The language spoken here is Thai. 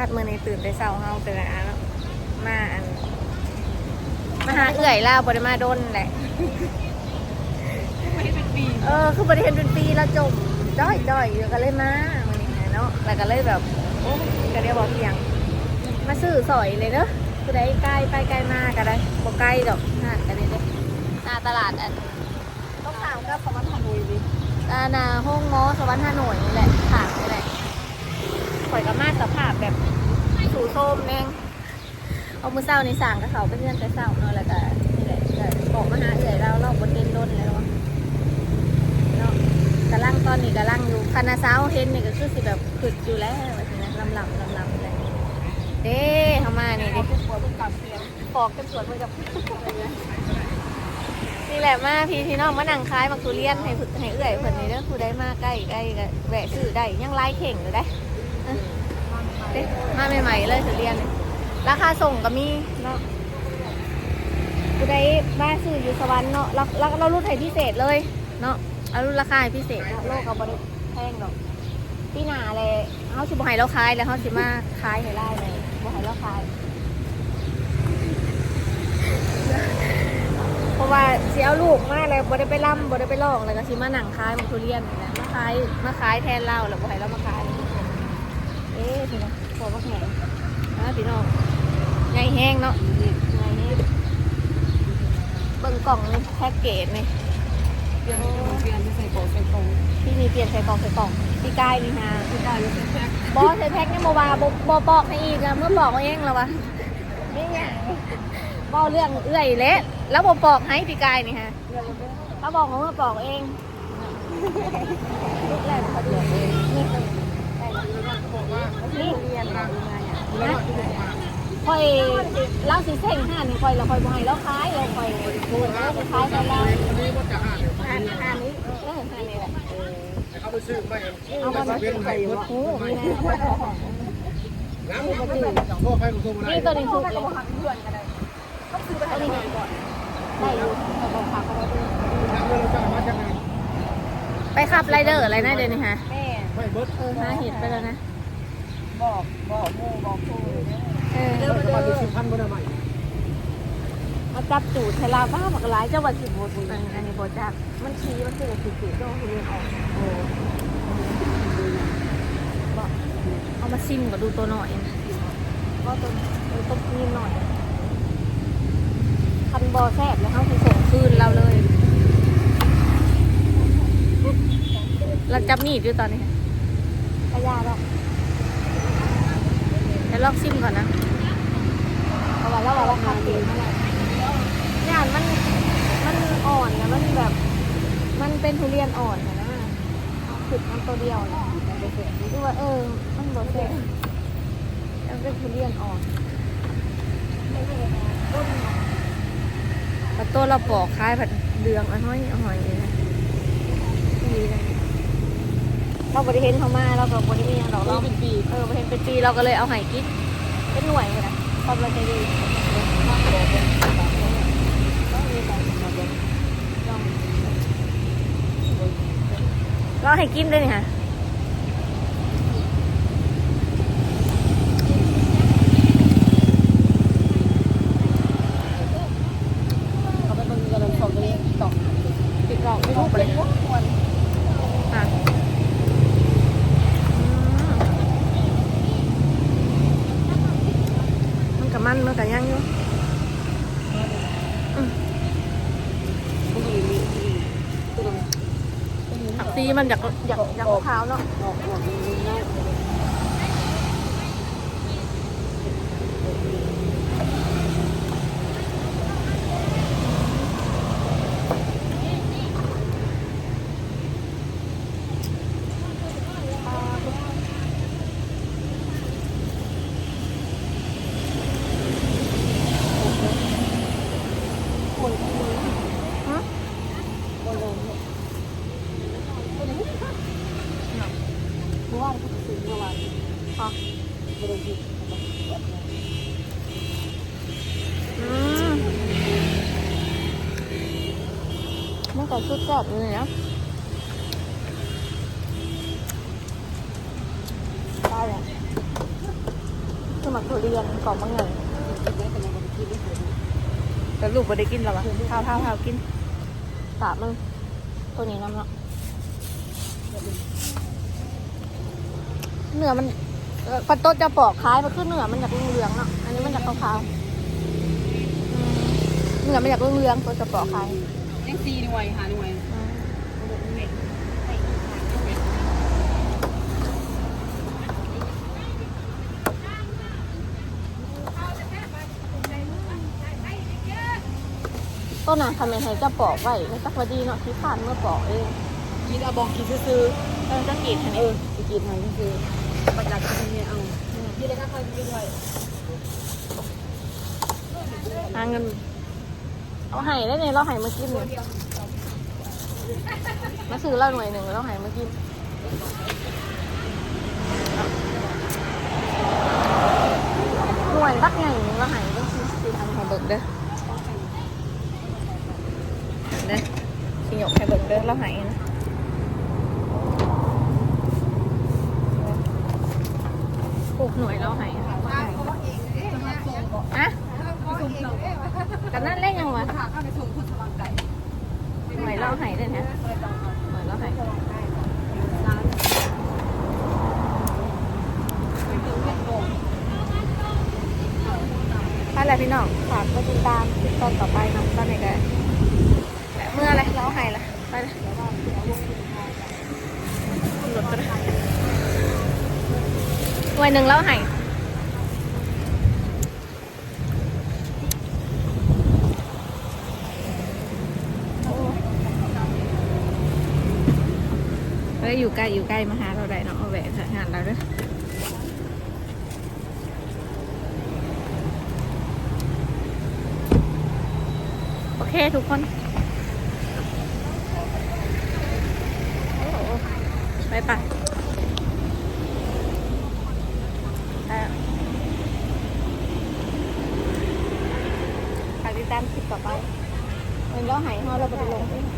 าดเมื่อในตื่นแต่เช้าเฮาเป็นอันมาอันมาหาเอื่อยแล้วบริมาโดนแหละไม่เป็นปีเออ คือบริเห็นเป็นปีแล้วจมด้อยด้อยอยู่ก็เลยมาวันนี้เนาะแล้วก็เลยแบบโอ้ก็เรียกว่าเพียง มาซื้อสอยเลยเนอะคือได้ใกล้ไปใกล้มากก็ได้บ่ใกล้ดอกหาดกันนี่เด้หน้าตลาดอันต้องถามกับสวรรค์ฮานอยดิอ่าหนาห้องมอสวรรค์ฮานอยนี่แหละถามนี่แหละข่อยก็มาสภาพแบบสูส้ มแน่งเอามือเศร้าในสั่งกับเขาไปเพื่อนแต่เศร้าเนาะแล้วก็นี่แหละก็บอกมาหาเอื่อยเราเราบนเด่นโดนแล้วเนาะกระลังตอนนี้กระลังอยู่คานาซาเห็นนี่ก็คือสิแบบขึ้นอยู่แล้วนะลำลำลำลำเลยเด้เข้ามานี่เอาดิทุกคนต้องกลับเพียงปอกกันสวนมือกับนี่แหละมาพี่พี่น้องมานั่งคล้ายมักทุเรียนให้ให้เอื้อยเพิ่นนี่เด้อผู้ใดมาใกล้ใกล้ก็แวะซื้อได้ยังไล่เข่งอยู่ได้ เด้มาใหม่ๆเลยทุเรียน ราคาส่งก็มีเนาะผู้ใดมาซื้ออยู่สวรรค์เนาะเราเราเราลดให้พิเศษเลยเนาะเอารุ่นราคาพิเศษเนาะโลกเอาบริแพงดอกพี่หนาเลยเขาสิบ่ให้เราขายแล้วเขาสิมาขายให้ไล่เลยบ่ให้เราขายเพราะว่าเสิเอาลูกมากเลยบ่ได้ไปล่ำบ่ได้ไปลองเลยก็สิมาหนังขายมันทุเรียนนี่แหละมาขายมาขายแทนเราแล้วบ่ให้เรามาขาย เอ๊ะพี่น้องพอมาแข่งนะพี่น้องใหญ่แห้งเนาะใหญ่แห้งเบิ่งกล่องนี่แพ็กเกจนี่เปลี่ยนเปลี่ยนใส่โกใส่โกที่มีเปลี่ยนใส่กล่องใส่กล่องพี่กายนี่ฮะคือได้ใส่แพ็คบอสใส่แพ็คเนี่ยโมวาบอบบอกให้อีกอะเมื่อบอกเอาเองแล้ววะนี่ไงบอเรื่องเอื้อยเละแล้วบอบอกให้พี่กายนี่ฮะเขาบอกว่าเมื่อบอกเองลูกแรกเขาเดือดเองนี่คือได้แล้วนี่ เรียนมาดูงานอะนะคอยเล่าสิเส้งห้านี่คอยเราคอยบอยแล้วคล้ายเราคอยพูดแล้วคล้ายกันแล้ววันนี้าจะอ่านเดี๋ยวห้าห้านี้เออห้านี้แหละเขาไปซื้อไม่เอามาเป็นไข่วัดหูนี่นะน้ำมันจะโทษไปกูโทษอะไรนี่ตัวนี้ถูกเลยต้องซื้อไปให้ตัวนี้ก่อนได้อยู่เอาของฝากเอาไว้ด้วยน้ำเงินเราไหนไปขับไรเดอร์อะไรนะเดี๋ยวนี้ฮะ เบิร์ดเออหาเห็ดไปแล้วนะ บอกบอกโมบอกครูเนี่ยเออ เราจะมาดูสิบพันก็ได้ไหมมาจับจูดเทลาบ้าบักหลายเจ้าวันสิบโมดอันอันนี้บอจักมันชี้มันคือสิบจูดเจ้าคุณเรียนออกโอ้บอกเอามาซิมก็ดูตัวหน่อยนะก็ตัวเออต้องกินหน่อยคันบอแซบแล้วเขาคือส่งคืนเราเลย เราจับมีดอยู่ตอนนี้ ขยาหรอกเดี๋ยวลอกซิมก่อนนะเอาไว้แล้วว่าราคาเก่งนั่นแหละย่านมัน มันอ่อนนะมันแบบ มันเป็นทุเรียนอ่อนนะนะเอาขุดมันตัวเดียวเลยดูว่าเออ มันบดเสร็จแล้วเป็นทุเรียนอ่อนแต่ตัวเราปอกคล้ายผัดเดืองอะห้อยอ่อยเลยนะดีนะ เราบริเห็นเขามาเราก็บริมีอย่างดอกเราเป็นปีเออบริเห็นเป็นปีเราก็เลยเอาไห้กินเป็นหน่วยเลยนะความเราใจดีก็ให้กินด้วยนี่ค่ะ เขาไปเบิ่งกันเลยของเลยต่อ ติดกล่องไม่ถูกไปเลยค่ะอืมมันกับมันมันกับย่างอยู่อืมผักซี มันอยากอยากอยากขาวเนาะ ออกออกง่าย ฮะ เพราะว่าเขาซื้อเมื่อวาน อ๋อบริษัทอืมมันก็ชุดแซ่บเลยนะได้แหละหมักทุเรียนกล่องมังเงินกินได้แต่ยังไม่ได้กินได้เสียแต่ลูกบ่ได้กินหรอวะเท้าเท้าเท้ากินตามึงตัวนี้น้ำเนาะเนื้อมัน ปันโต๊ะจะปอกคล้ายมันคือเนื้อมันอยากเหลืองๆเนาะ อันนี้มันอยากขาวๆอืมเนื้อมันอยากเหลืองๆตัวจะปอกคล้ายยังซีหน่วยหาหน่วยต้นน่ะทำไมไทยจะปอกไว้ในสักวันดีเนาะที่ผ่านเมื่อปอกเองกินเอาบอกกินซื้อเออจะกรีดอันเอนี้อไปกินหน่อยซื้อ ประจักษ์กินเนี่เอากินได้ก็ค่อยกินด้วยหาเงิน เอาไห้ได้เนี่ยเราไห้มากินเนี่ยมาซื้อเราหน่วยหนึ่งเราไห้มากินหน่วยบักใหญ่หนึ่งเราไห้ต้องซื้อซื้อทำไห้เบิกเด้อเด้อสิหยกไห้เบิกเด้อเราไห้นะปลูก หน่วยเราไห้อะกันนั่นเล่นยังวะค่ะเข้าไปส่งคนสว่างใจหน่วยเราไห้เลยนะหน่วยเราไห้ไปแล้วพี่น้องฝากกดติดตามติดตอนต่อไปนะตอนไหนกันเมื่ออะไรเราไห้ละไปลยลุดไปเลย หน่วยหนึ่งเราไห้เฮ้ยอยู่ใกล้อยู่ใกล้มาหาเราได้เนาะเอาแหวนหานเราด้อโอเคทุกคนไปได้แล้วฝากติดตามคลิปต่อ ไปเราหายห่อเราไปลงบ๊ายบาย